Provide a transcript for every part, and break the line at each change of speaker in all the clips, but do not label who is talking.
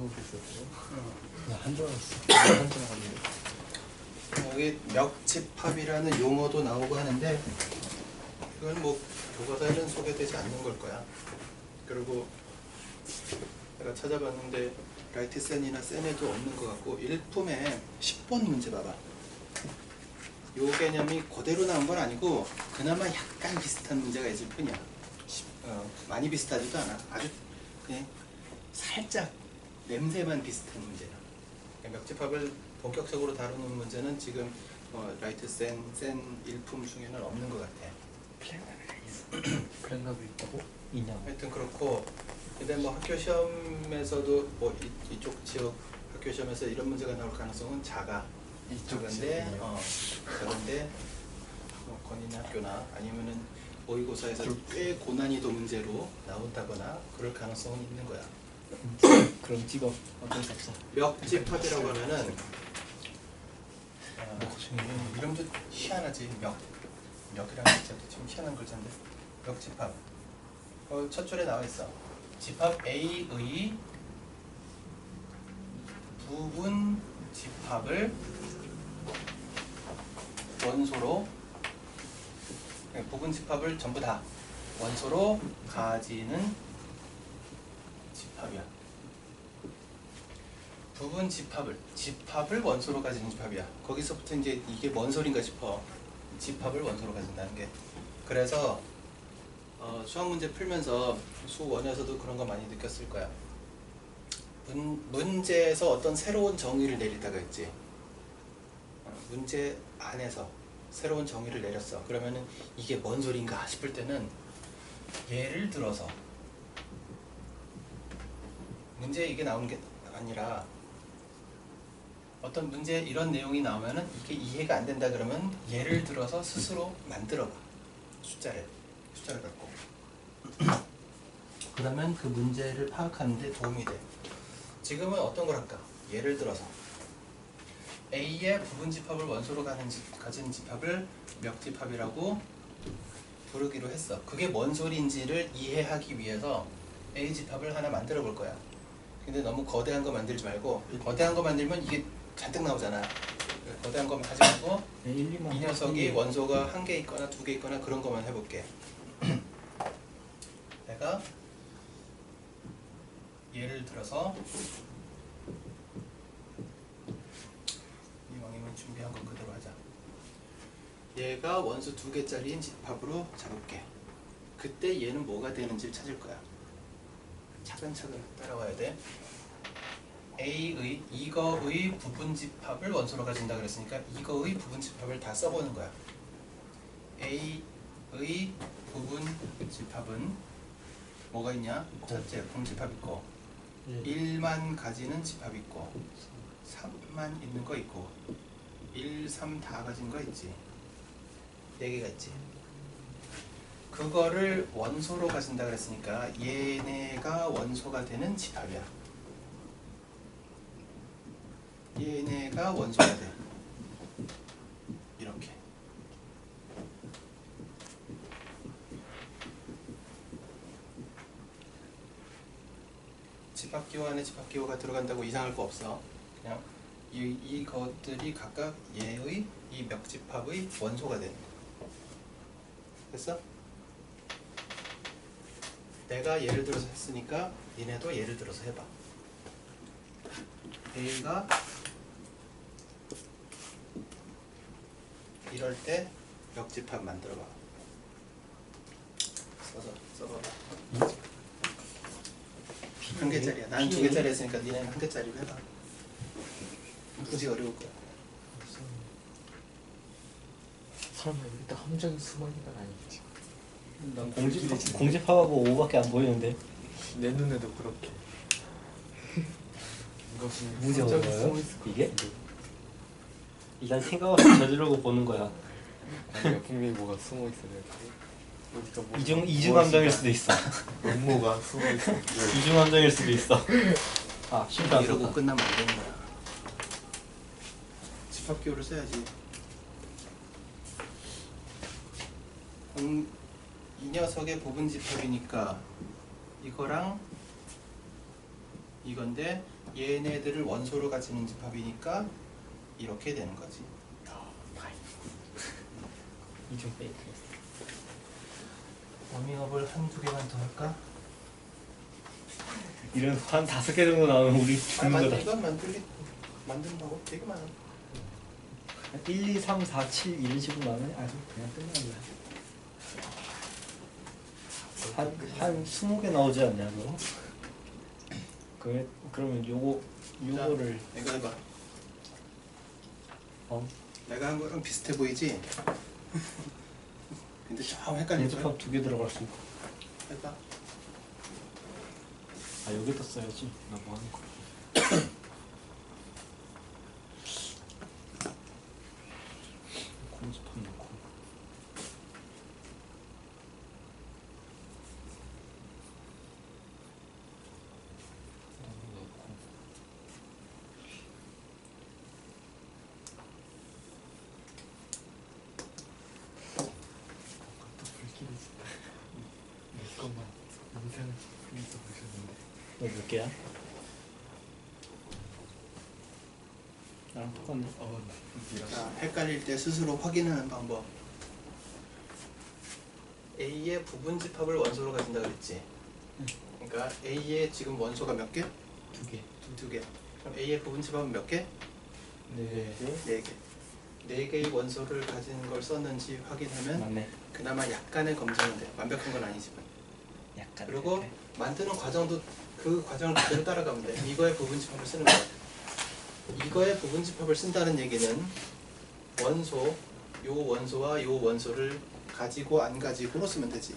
배우고 있었어요.
나한줄 알았어.
한줄 알았는데.
여기 멱집합이라는 용어도 나오고 하는데 이건 뭐 교과서에는 소개되지 않는 걸 거야. 그리고 내가 찾아봤는데 라이트 센이나 센에도 없는 것 같고 일품에 10번 문제 봐봐. 요 개념이 그대로 나온 건 아니고 그나마 약간 비슷한 문제가 있을 뿐이야. 시- 어, 많이 비슷하지도 않아. 아주 그냥 살짝 냄새만 비슷한 문제야. 멱집합을 본격적으로 다루는 문제는 지금 어, 라이트 센, 센 일품 중에는 없는 것 같아.
플랜갑이 있다고?
인형.
하여튼 그렇고 근데 뭐 학교 시험에서도 뭐 이, 이쪽 지역 학교 시험에서 이런 문제가 나올 가능성은 작아. 작은데? 어, 작은데 뭐 권인 학교나 아니면은 모의고사에서 꽤 고난이도 문제로 나온다거나 그럴 가능성은 있는 거야.
그럼 찍어. 어쩔 수 없어.
멱집합이라고 하면은 아,
뭐
이름도 희한하지 멱 멱이라는 글자도 좀 희한한 글자인데 멱집합 어, 첫 줄에 나와 있어 집합 A의 부분 집합을 원소로 네, 부분 집합을 전부 다 원소로 가지는 집합이야. 부분 집합을 집합을 원소로 가지는 집합이야. 거기서부터 이제 이게 뭔 소린가 싶어. 집합을 원소로 가진다는 게. 그래서 어, 수학 문제 풀면서 수원에서도 그런 거 많이 느꼈을 거야. 문, 문제에서 어떤 새로운 정의를 내리다가. 어, 문제 안에서 새로운 정의를 내렸어. 그러면은 이게 뭔 소린가 싶을 때는 예를 들어서 문제 이게 나오는 게 아니라 어떤 문제 이런 내용이 나오면은 이게 이해가 안 된다 그러면 예를 들어서 스스로 만들어 봐. 숫자를 숫자를 갖고. 그러면 그 문제를 파악하는데 도움이 돼. 지금은 어떤 걸 할까? 예를 들어서 A의 부분 집합을 원소로 집, 가진 집합을 멱집합이라고 부르기로 했어. 그게 뭔 소리인지를 이해하기 위해서 A 집합을 하나 만들어 볼 거야 근데 너무 거대한 거 만들지 말고 거대한 거 만들면 이게 잔뜩 나오잖아. 거대한 거만 하지 말고
네, 1, 2만.
이 녀석이 원소가 한 개 있거나 두 개 있거나 그런 것만 해볼게. 내가 예를 들어서 이왕이면 준비한 거 그대로 하자. 얘가 원소 두 개짜리인 집합으로 잡을게. 그때 얘는 뭐가 되는지 찾을 거야. 차근차근 따라와야 돼. A의 이거의 부분 집합을 원소로 가진다 그랬으니까 이거의 부분 집합을 다 써보는 거야. A의 부분 집합은 뭐가 있냐? 첫째 공집합 있고
예.
1만 가지는 집합 있고 3만 있는 거 있고 1, 3 다 가진 거 있지. 네 개가 있지. 그거를 원소로 가진다 그랬으니까 얘네가 원소가 되는 집합이야. 얘네가 원소가 돼. 이렇게. 집합기호 안에 집합기호가 들어간다고 이상할 거 없어. 그냥 이, 이것들이 각각 얘의 이 멱집합의 원소가 되는 거. 됐어? 내가 예를 들어서 했으니까 니네도 예를 들어서 해봐. A가 이럴 때 멱집합 만들어봐. 써서 써봐. 한 개짜리야. 난 두 개짜리 했으니까 니네는 한 개짜리로 해봐. 굳이 어려울 거야.
설마 여기다 함정이 숨어있는 건 아니지?
난 공집 공집합하고 5밖에 안 보이는데.
내 눈에도 그렇게. 이것은 것
이게? 일단 생각 없이 저지르고 보는 거야.
아니야 분명히 뭐가 숨어 있어야 돼. 어디가 뭐
이중 이중 함정일 수도 있어.
음모가 숨어 있어.
이중 함정일 수도 있어. 아 쉽다 안
이러고
썼다.
끝나면 안 되는 거야. 집합기호를 써야지. 음, 이 녀석의 부분 집합이니까 이거랑 이건데 얘네들을 원소로 가지는 집합이니까 이렇게 되는 거지.
이좀 페이크.
워밍업을 한두 개만 더 할까?
이런 거한 다섯 개 정도 나오면 우리
아,
죽는
만,
거다.
이건 만들기 만드는 방법 되게 많아.
1, 2, 3, 4, 7 이런 식으로 나오면 아주 그냥 끝나는 거야. 한, 한 20개 나오지 않냐, 그거? 그, 그러면 요거, 요거를,
내가 해봐.
어?
내가 한 거랑 비슷해 보이지? 근데 좀 헷갈리죠?
연습합 두개 들어갈 수 있고.
해봐.
아, 여기다 써야지.
나 뭐 하는 거야?
공습합 넣고.
너무 넣고. 아까 불길이 있었다. 내 것만 인생 프린스 보셨는데.
개야? 나랑 똑같네.
어, 니랑
자, 헷갈릴 때 스스로 확인하는 방법. A의 부분 집합을 원소로 가진다 그랬지. 그러니까 A의 지금 원소가 몇 개?
두 개.
두, 두 개. 그럼 A의 부분 집합은 몇 개?
네.
네 개. 네 개의 원소를 가진 걸 썼는지 확인하면
맞네.
그나마 약간의 검증은 돼. 완벽한 건 아니지만.
약간.
그리고
이렇게.
만드는 과정도 그 과정을 그대로 따라가면 돼. 이거의 부분 집합을 쓰는 거야. 이거의 부분 집합을 쓴다는 얘기는 원소, 요 원소와 요 원소를 가지고 안 가지고로 쓰면 되지.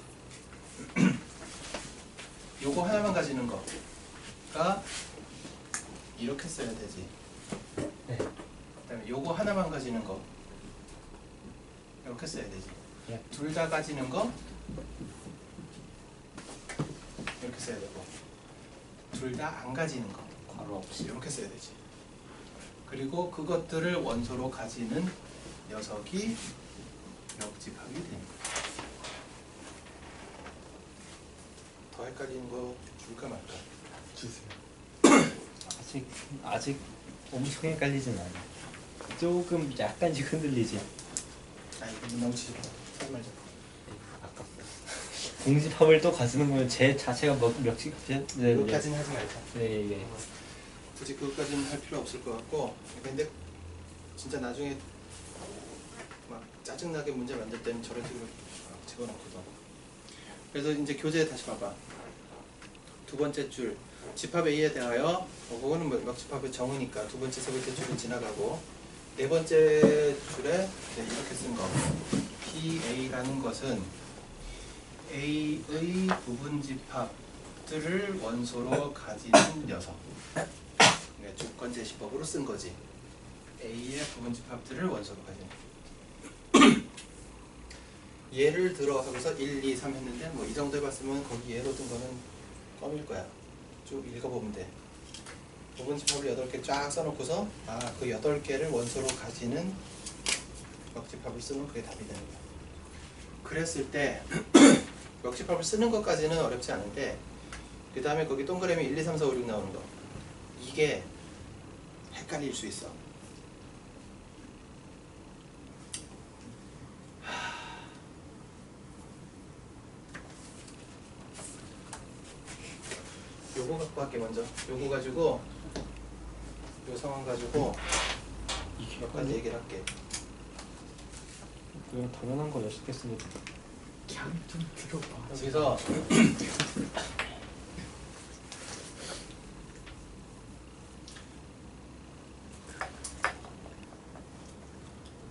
요거 하나만 가지는 거가 이렇게 써야 되지.
네.
그다음에 요거 하나만 가지는 거 이렇게 써야 되지.
예.
둘다 가지는 거 이렇게 써야 되고 둘 다 안 가지는 거
괄호 없이.
이렇게 써야 되지. 그리고 그것들을 원소로 가지는 녀석이 역집합이 됩니다. 더 헷갈리는 거 줄까 말까?
주세요.
아직, 아직 엄청 헷갈리진 않아. 조금 약간씩 흔들리지.
아 이거 너무 치지 마. 하지 말자.
공집합을 또 가지는 거면 제 자체가 몇, 몇씩 네, 네.
그것까지는 하지 말자.
네, 네.
굳이 그것까지는 할 필요 없을 것 같고 근데 진짜 나중에 막 짜증나게 문제 만들 때는 저런 식으로 막 집어넣거든 그래서 이제 교재 다시 봐봐 두 번째 줄 집합 A에 대하여 어, 그거는 뭐 역집합의 정의니까 두 번째 세 번째 줄은 지나가고 네 번째 줄에 이제 이렇게 쓴 거 PA라는 것은 A의 부분 집합들을 원소로 가지는 녀석 조건 제시법으로 쓴 거지. A의 부분 집합들을 원소로 가진. 예를 들어 하고서 1, 2, 3 했는데 뭐 이 정도 해봤으면 거기 예로 든 거는 껌일 거야. 쭉 읽어보면 돼. 부분 집합을 8개 쫙 써놓고서 아 그 8개를 원소로 가지는 역집합을 쓰면 그게 답이 되는 거야. 그랬을 때 역집합을 쓰는 것까지는 어렵지 않은데 그 다음에 거기 동그라미 1, 2, 3, 4, 5, 6 나오는 거 이게 헷갈릴 수 있어. 요거 갖고 할게 먼저. 요거 가지고 요 상황 가지고 몇 가지 얘기를 할게.
그냥 당연한 거 여섯 개 쓰면
들어봐.
여기서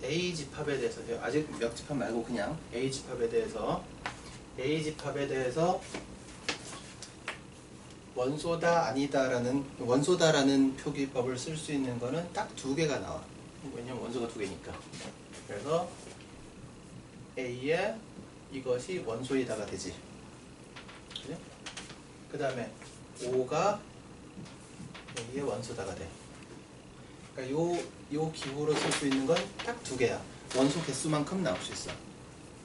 A 집합에 대해서 아직 몇 집합 말고 그냥 A 집합에 대해서 A 집합에 대해서 원소다 아니다라는 원소다라는 표기법을 쓸 수 있는 거는 딱 두 개가 나와. 왜냐면 원소가 두 개니까. 그래서 A의 이것이 원소에다가 되지. 그죠? 그 다음에 5가 A의 원소다가 돼. 그러니까 요, 요 기호로 쓸 수 있는 건 딱 두 개야. 원소 개수만큼 나올 수 있어.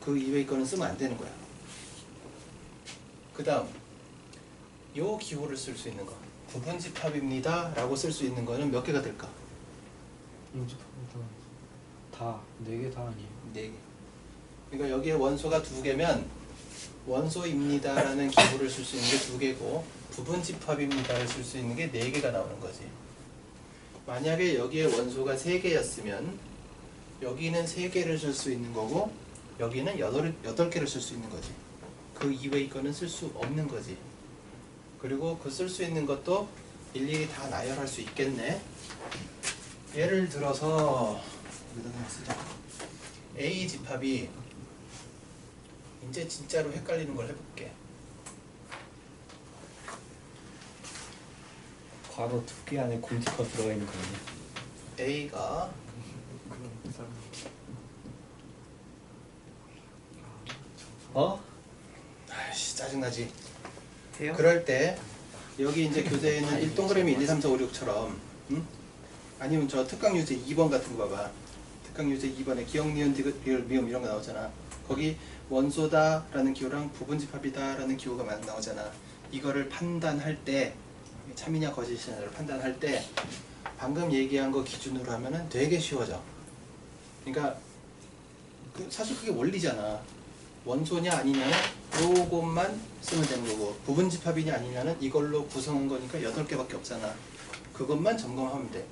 그 이외의 거는 쓰면 안 되는 거야. 그 다음 요 기호를 쓸 수 있는 거 부분집합입니다 라고 쓸 수 있는 거는 몇 개가 될까?
다네 개 다 아니에요.
네 개. 그러니까 여기에 원소가 두 개면 원소입니다라는 기호를 쓸 수 있는 게 두 개고 부분 집합입니다를 쓸 수 있는 게 네 개가 나오는 거지. 만약에 여기에 원소가 세 개였으면 여기는 세 개를 쓸 수 있는 거고 여기는 여덟 여덟 개를 쓸 수 있는 거지. 그 이외의 거는 쓸 수 없는 거지. 그리고 그 쓸 수 있는 것도 일일이 다 나열할 수 있겠네. 예를 들어서 여기다. A 집합이 이제 진짜로 헷갈리는 걸 해볼게.
괄호 두개 안에 공집합 들어가 있는 거예요.
A가
어?
아이씨 짜증나지.
해요?
그럴 때 여기 이제 교재에는 1 동그라미 1, 2, 3, 4, 5, 6처럼 응? 아니면 저 특강 유제 2번 같은 거 봐봐. 특강 유제 2번에 기억, 니은, 디귿, 리을, 미음 이런 거 나오잖아. 거기 원소다라는 기호랑 부분집합이다라는 기호가 막 나오잖아. 이거를 판단할 때 참이냐 거짓이냐를 판단할 때 방금 얘기한 거 기준으로 하면은 되게 쉬워져. 그러니까 그 사실 그게 원리잖아. 원소냐 아니냐는 요것만 쓰면 되는 거고 부분집합이냐 아니냐는 이걸로 구성한 거니까 여덟 개밖에 없잖아. 그것만 점검하면 돼.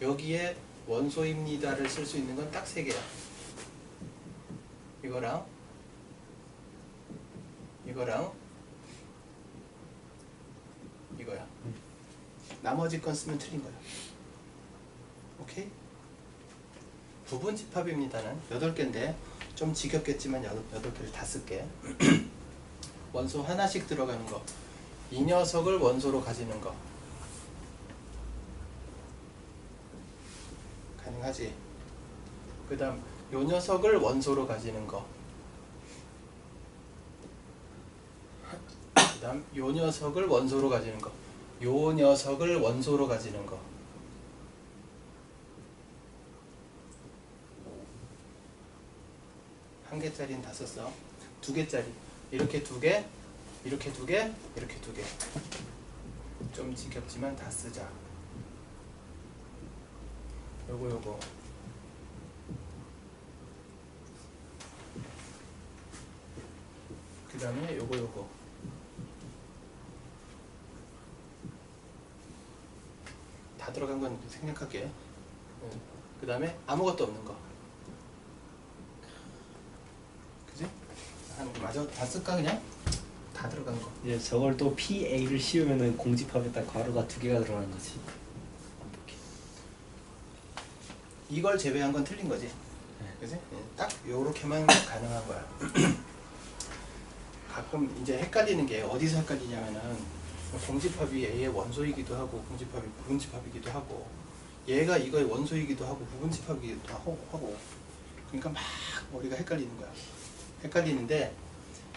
여기에 원소입니다를 쓸 수 있는 건딱세 개야. 이거랑 이거랑 이거야. 나머지 건 쓰면 틀린 거야. 오케이? 부분 집합입니다는 여덟 개인데 좀 지겹겠지만 여덟, 여덟 개를 다 쓸게. 원소 하나씩 들어가는 거. 이 녀석을 원소로 가지는 거. 가능하지? 그 다음 요 녀석을 원소로 가지는 거. 그 다음 요 녀석을 원소로 가지는 거. 요 녀석을 원소로 가지는 거. 한 개짜리는 다 썼어. 두 개짜리. 이렇게 두 개, 이렇게 두 개, 이렇게 두 개. 좀 지겹지만 다 쓰자. 요거 요거. 다음에 요거 요거. 다 들어간 건 생략할게. 그 다음에 아무것도 없는 거. 그지? 한 맞아 다 쓸까 그냥? 다 들어간 거.
이제 저걸 또 PA를 씌우면은 공집합에다 괄호가 두 개가 들어가는 거지.
이걸 제외한 건 틀린 거지.
네.
그지? 예, 딱 요렇게만 가능한 거야. 가끔 이제 헷갈리는 게 어디서 헷갈리냐면은 공집합이 A의 원소이기도 하고 공집합이 부분집합이기도 하고 얘가 이거의 원소이기도 하고 부분집합이기도 하고 그러니까 막 머리가 헷갈리는 거야. 헷갈리는데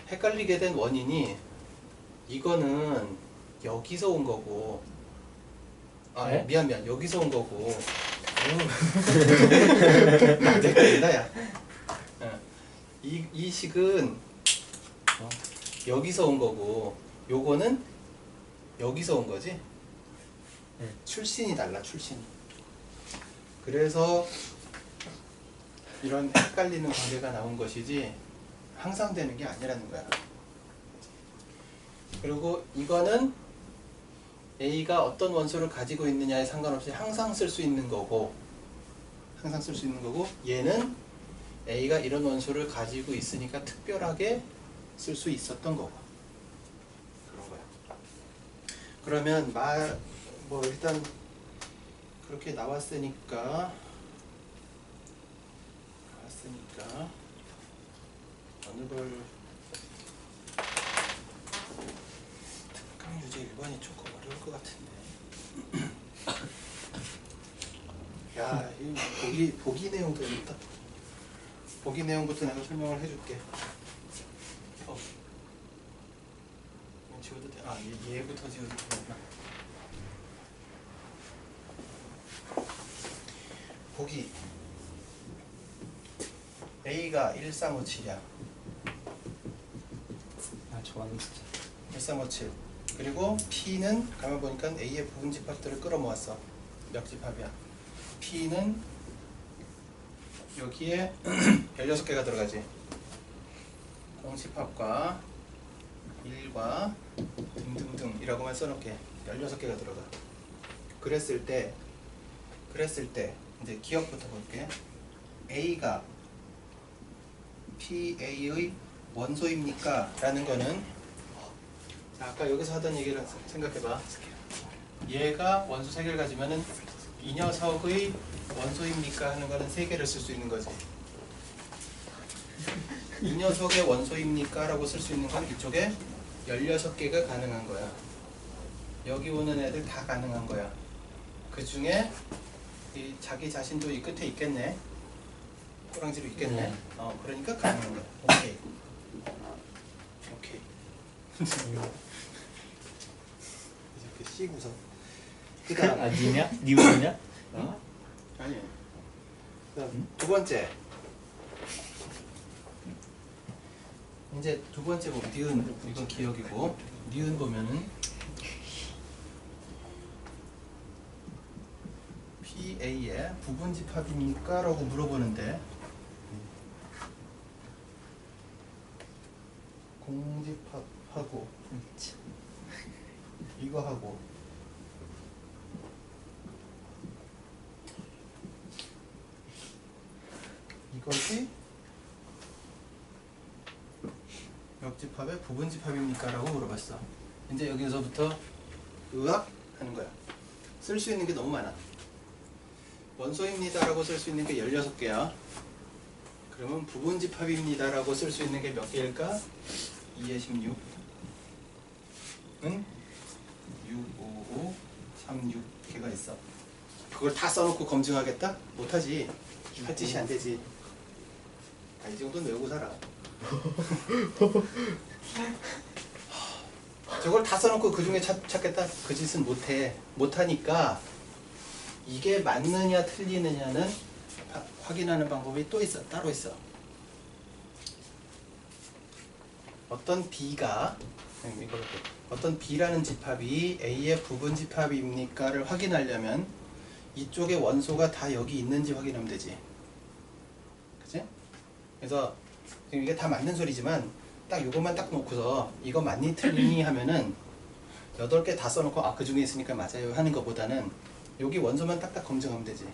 헷갈리게 된 원인이 이거는 여기서 온 거고 아
네?
미안 미안 여기서 온 거고 내 거다 야. 어. 이, 이 식은 어, 여기서 온 거고 요거는 여기서 온 거지
네.
출신이 달라 출신이 그래서 이런 헷갈리는 관계가 나온 것이지 항상 되는 게 아니라는 거야 그리고 이거는 A가 어떤 원소를 가지고 있느냐에 상관없이 항상 쓸 수 있는 거고 항상 쓸 수 있는 거고 얘는 A가 이런 원소를 가지고 있으니까 특별하게 쓸 수 있었던 거고 그런 거야. 그러면 말 뭐 일단 그렇게 나왔으니까 나왔으니까 어느 걸 특강 유제 1번이 조금 어려울 것 같은데. 야, 이 보기 보기 내용도 어렵다. 보기 내용부터 내가 설명을 해줄게. 어. 이거 지워도 돼? 아, 얘, 얘부터 지워도 되구나. 보기 A가 1357이야.
아 좋아하는 진짜.
1357 그리고 P는 가만 보니까 A의 부분 집합들을 끌어모았어. 몇 집합이야? P는 여기에 16개가 들어가지. 공집합과 1과 등등등이라고만 써놓게 16개가 들어가. 그랬을 때 그랬을 때 이제 기억부터 볼게. A가 PA의 원소입니까? 라는 거는 자, 아까 여기서 하던 얘기를 생각해봐. 얘가 원소 세 개를 가지면은 이 녀석의 원소입니까? 하는 거는 세 개를 쓸 수 있는 거지. 이 녀석의 원소입니까? 라고 쓸 수 있는 건 이쪽에 16개가 가능한 거야. 여기 오는 애들 다 가능한 거야. 그 중에 이 자기 자신도 이 끝에 있겠네. 꼬랑지로 있겠네.
네.
어, 그러니까 가능한 거야. 오케이. 오케이. 이렇게. 그 다음.
아 니냐? 니우냐?
어? 아니. 그다음 두 번째. 이제 두 번째 보면 니은 이건 기억이고 니은 보면은 PA의 부분 집합입니까? 라고 물어보는데 공집합하고 이거 하고 이것이 역 집합의 부분 집합입니까? 라고 물어봤어. 이제 여기서부터 의학 하는 거야. 쓸 수 있는 게 너무 많아. 원소입니다 라고 쓸 수 있는 게 16개야. 그러면 부분 집합입니다 라고 쓸 수 있는 게 몇 개일까? 2에 16. 은 6, 5, 5, 3, 6개가 있어. 그걸 다 써놓고 검증하겠다? 못하지. 할 짓이 안 되지. 아, 이 정도는 외우고 살아. 저걸 다 써놓고 그 중에 찾, 찾겠다? 그 짓은 못해. 못하니까 이게 맞느냐 틀리느냐는 바- 확인하는 방법이 또 있어. 따로 있어. 어떤 B가 볼게. 어떤 B라는 집합이 A의 부분 집합입니까를 확인하려면 이쪽에 원소가 다 여기 있는지 확인하면 되지. 그치? 그래서 이게 다 맞는 소리지만 딱 이것만 딱 놓고서 이거 맞니 틀리니 하면은 여덟 개 다 써놓고 아 그 중에 있으니까 맞아요 하는 것보다는 여기 원소만 딱딱 검증하면 되지.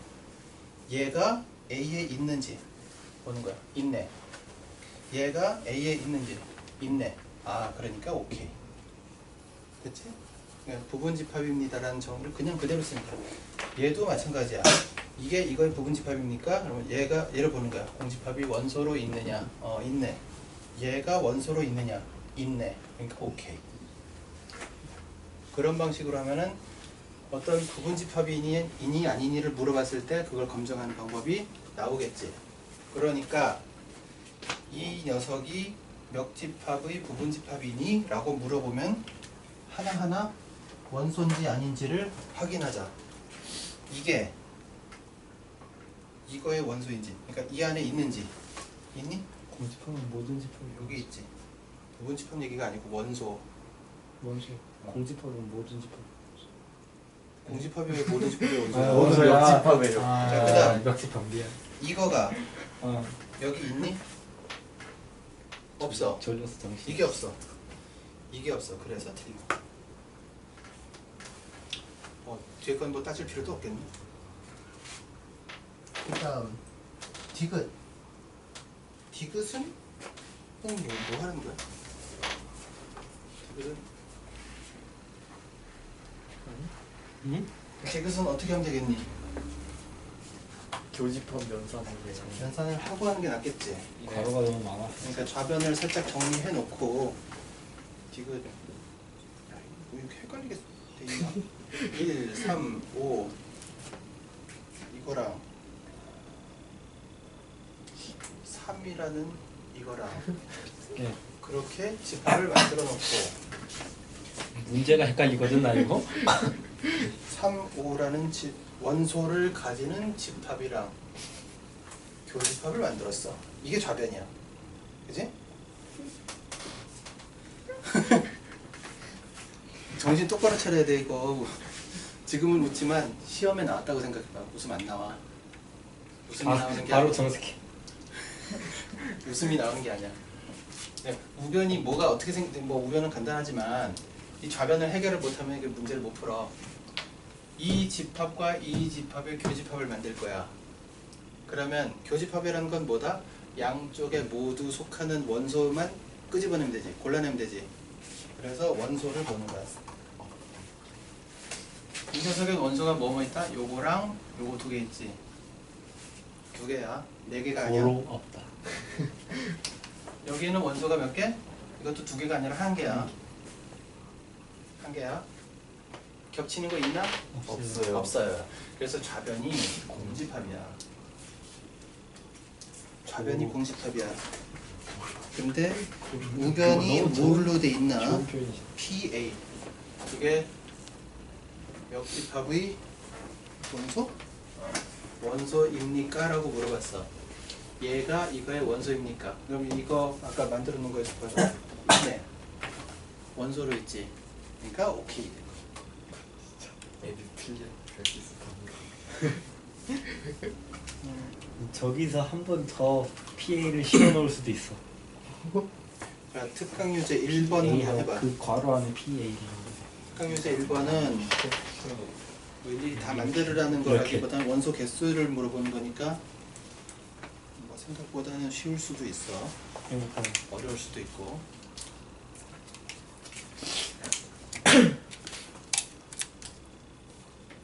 얘가 A에 있는지 보는 거야. 있네. 얘가 A에 있는지 있네. 아 그러니까 오케이. 그치? 그러니까 부분 집합입니다라는 정의를 그냥 그대로 거야. 얘도 마찬가지야. 이게 이거의 부분 집합입니까? 그러면 얘가 얘를 보는 거야. 공집합이 원소로 있느냐? 어 있네. 얘가 원소로 있느냐? 있네. 그러니까 오케이. 그런 방식으로 하면은 어떤 부분 집합이니 이니 아니니를 물어봤을 때 그걸 검증하는 방법이 나오겠지. 그러니까 이 녀석이 몇 집합의 부분 집합이니? 라고 물어보면 하나하나 원소인지 아닌지를 확인하자. 이게 이거의 원소인지, 그러니까 이 안에 있는지 있니?
공집합은 모든 집합이
여기 있지. 부분 집합 얘기가 아니고 원소.
원소. 공집합은 모든 집합.
공집합이 왜 모든
아,
원소야?
원소 역집합이에요.
자, 그다음.
역집합 미안.
이거가
어.
여기 있니? 없어.
졸렸어 정신.
이게 없어. 이게 없어. 그래서 틀린 거. 어, 뒤에 건 뭐 따질 필요도 없겠네. 그 다음 디귿. 디귿은 뭐, 뭐 하는 거야? 디귿은
응?
디귿은 어떻게 하면 되겠니?
교집합 면사하는
연산을 하고 하는 게 낫겠지.
과로가 너무 많아.
그러니까 좌변을 살짝 정리해 놓고 디귿 야, 이거 왜 이렇게 헷갈리게 돼 있나? 1, 3, 5 이거랑 3이라는 이거랑
예.
그렇게 집합을 만들어 놓고
문제가 헷갈리거든 나 이거.
3, 5라는 집, 원소를 가지는 집합이랑 교집합을 만들었어. 이게 좌변이야. 그지? 정신 똑바로 차려야 돼 이거. 지금은 웃지만 시험에 나왔다고 생각해봐. 웃음 안 나와. 웃음이
아,
나오는 게
바로. 정색해.
웃음이 나오는 게 아니야. 네, 우변이 뭐가 어떻게 생? 뭐 우변은 간단하지만 이 좌변을 해결을 못하면 이게 문제를 못 풀어. 이 집합과 이 집합의 교집합을 만들 거야. 그러면 교집합이라는 건 뭐다? 양쪽에 모두 속하는 원소만 끄집어내면 되지. 골라내면 되지. 그래서 원소를 보는 거야. 이 녀석의 원소가 뭐뭐 있다? 요거랑 요거 두 개 있지. 두 개야. 네 개가 아니야.
고로 없다.
여기에는 원소가 몇 개? 이것도 두 개가 아니라 한 개야. 한 개야. 겹치는 거 있나?
없어요.
없어요. 그래서 좌변이 공집합이야. 좌변이
오.
공집합이야. 근데 우변이 뭘로 돼 있나? PA. 그게 역집합의 원소? 원소입니까? 라고 물어봤어. 얘가 이거의 원소입니까? 그럼 이거 아까 만들어 놓은 거에서 봐서 네. 원소로 있지. 그러니까 오케이. 된.
애들 틀려. 별 비슷합니다.
저기서 한 번더 PA를 실어 넣을 수도 있어.
자, 특강 유제 1번 한번
A하고
해봐.
그 괄호 안에 PA를.
특강 유제 1번은 뭐 일일이 다 만들으라는. 거라기보다는 원소 개수를 물어보는 거니까 뭐 생각보다는 쉬울 수도 있어.
행복하네.
어려울 수도 있고.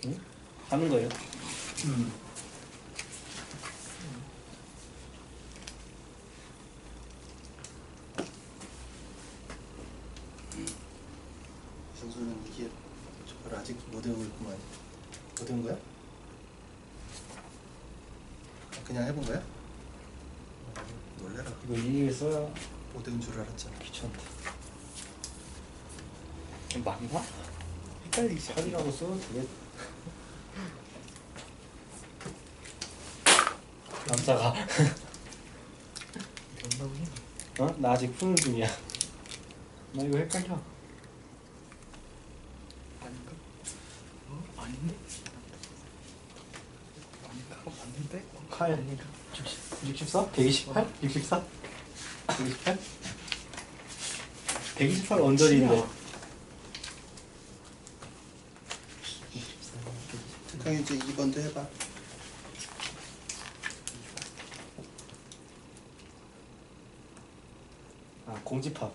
응? 하는 거예요?
준수는 이게 저걸 아직 못 외우고 있구만. 못 외운 거야? 아, 그냥 해본 거야? 놀래라. 못 외운 줄 알았잖아.
귀찮다. 맞나? 헷갈리지. 살이라고 써도 되게. 남자가. 어? 나 아직 푸는 중이야. 나 이거 헷갈려.
아닌가? 어? 아닌데? 아닌가? 어, 맞는데? 어,
칼.
아닌가?
64? 128? 64? 128? 128 언저리인데.
특강이 이제 2번도 해봐.
아 공집합.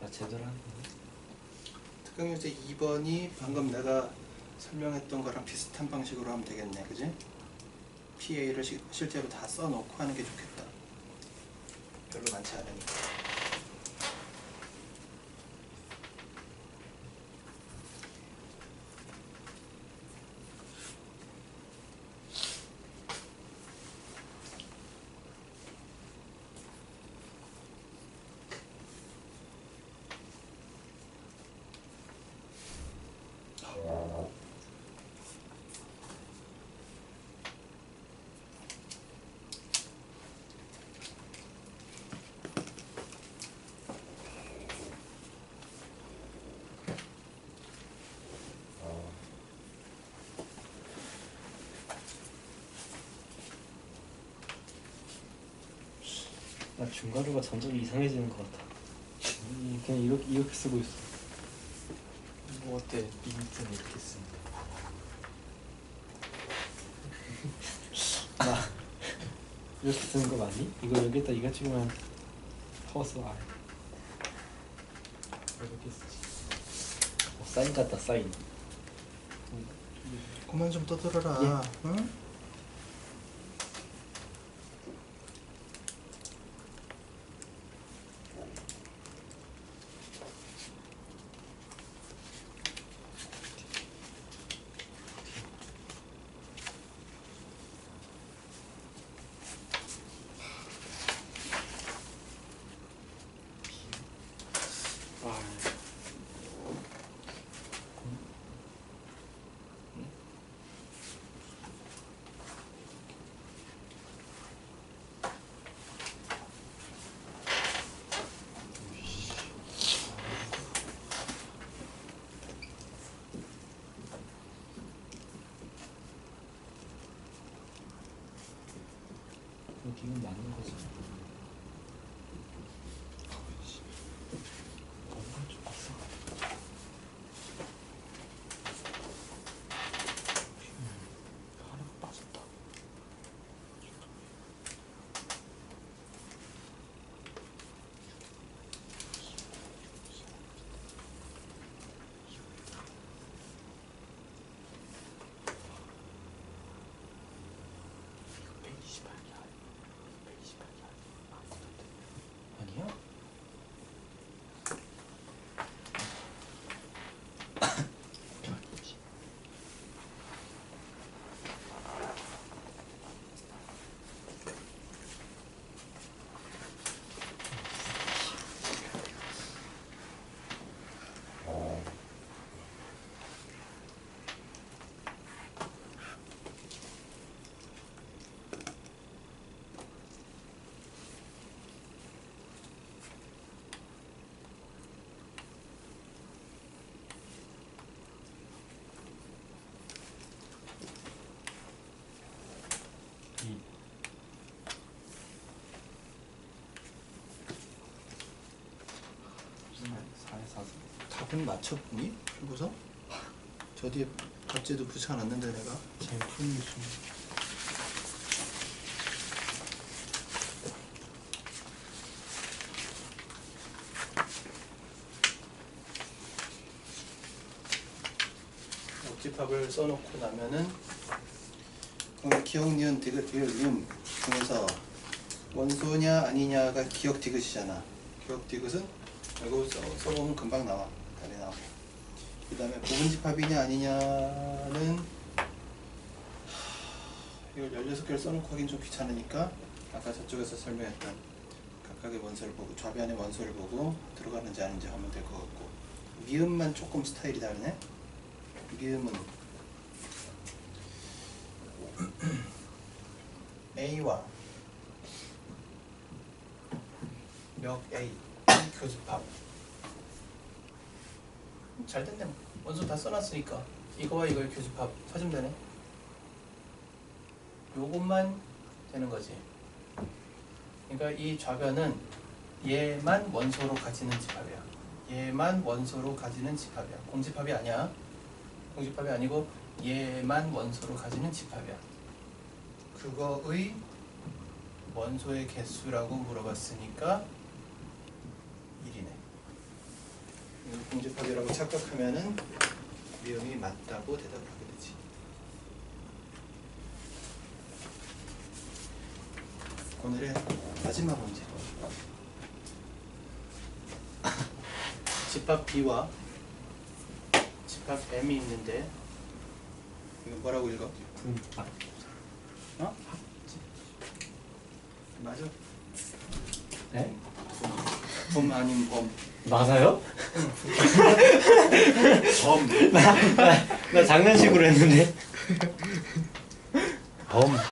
나 제대로 하는
특강유제 2번이 방금 내가 설명했던 거랑 비슷한 방식으로 하면 되겠네. 그지? PA를 시, 실제로 다 써놓고 하는 게 좋겠다. 별로 많지 않으니까.
나 중괄호가 점점 이상해지는 것 같아. 음, 그냥 이렇게 이렇게 쓰고 있어.
뭐 어때? 리미트는 이렇게 씁니다.
나 이렇게 쓰는 거 맞니? 이거 여기다 이거 찍으면 퍼서 아
이렇게 쓰지.
어, 사인 같다 사인.
그만 좀 떠들어라.
예.
응?
아,
니은 맞는 거지.
뭔가 좀 이상하다. 하나가 빠졌다. 이거 128이야. 128이야.
아니야? 이. 사에 사서.
답은 맞췄니? 풀고서? 저 뒤에 답지도 붙여놨는데 내가
잘 푸는 중.
옥집합을 써놓고 나면은 그럼 기억 니은 디귿 비을 음 중에서 원소냐 아니냐가 기억 디귿이잖아 기억 디귿은 이거 써, 써보면 금방 나와. 답이 나와. 그 다음에 부분집합이냐 아니냐는 하, 이걸 16개를 써놓고 하긴 좀 귀찮으니까 아까 저쪽에서 설명했던 각각의 원소를 보고 좌변의 원소를 보고 들어가는지 아닌지 하면 될 것 같고. 미음만 조금 스타일이 다르네. 미음은 A와 역 A 교집합 잘 됐네. 뭐. 원소 다 써놨으니까 이거와 이걸 교집합 찾으면 되네. 요것만 되는 거지. 그러니까 이 좌변은 얘만 원소로 가지는 집합이야. 얘만 원소로 가지는 집합이야. 공집합이 아니야. 공집합이 아니고 얘만 원소로 가지는 집합이야. 그거의 원소의 개수라고 물어봤으니까 1이네. 공집합이라고 착각하면은 미음이 맞다고 대답을 하게 되지. 오늘의 마지막 문제. 집합 B와 집합 M이 있는데 이거 뭐라고 읽어?
분. 아,
어? 맞아.
네?
범 아닌 범.
맞아요?
범.
나 장난식으로 했는데.
범.